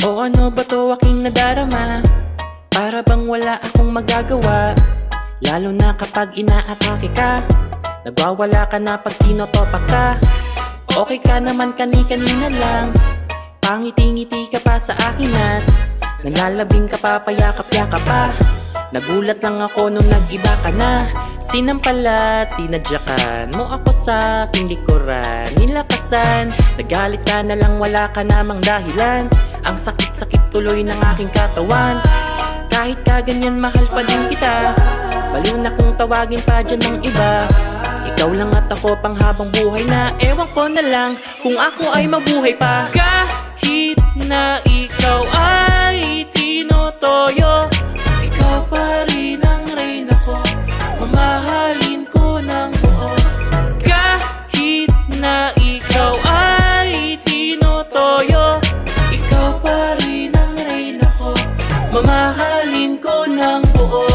O ano ba to aking nadarama? Para bang wala akong magagawa? Lalo na kapag inaatake ka. Nagwawala ka na pag tinotopak ka. Okay ka naman kani-kanina lang. Pangiti-ngiti ka pa sa akin at Nanlalabing ka pa, payakap-yakap pa. Nagulat lang ako nung nag-iba ka na. Sinampala, tinadyakan mo ako sa aking likuran. Nilakasan, nagalit ka na lang wala ka namang dahilan Ang sakit-sakit tuloy ng aking katawan. Kahit kaganyan mahal pa din kita. Baliw na kung tawagin pa dyan ng iba. Ikaw lang at ako pang habang buhay na Ewan ko na lang kung ako ay mabuhay pa. Kahit na Mamahalin ko ng buo.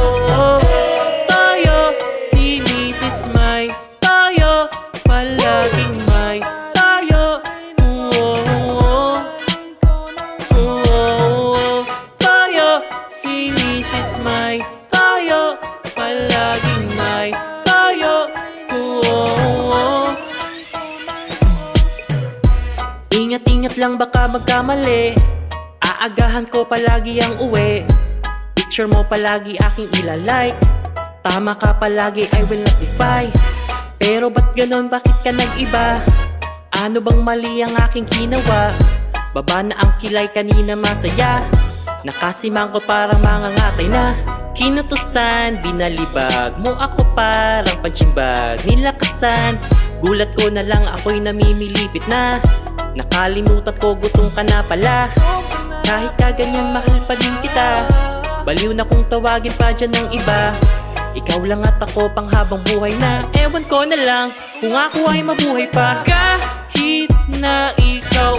Tayo, si Mrs. May. Tayo, palaging may. Tayo, oo, oo, Tayo, si Mrs. May. Tayo, palaging may. Tayo, oo Ingat-ingat lang baka magkamali Aagahan ko palagi ang uwi. Picture mo palagi aking ilalike. Tama ka palagi I will notify Pero ba't ganon bakit ka nag-iba? Ano bang mali ang aking ginawa? Baba na ang kilay kanina masaya. Nakasimangkot parang mga ngatay na. Kinutusan, binalibag mo ako parang pansimbag Nilakasan, gulat ko na lang ako'y namimilipit na. Nakalimutan ko gutom ka na pala Kahit kaganyan mahal pa din kita. Baliw na kung tawagin pa dyan ng iba. Ikaw lang at ako pang habang buhay na. Ewan ko na lang kung ako ay mabuhay pa. Kahit na ikaw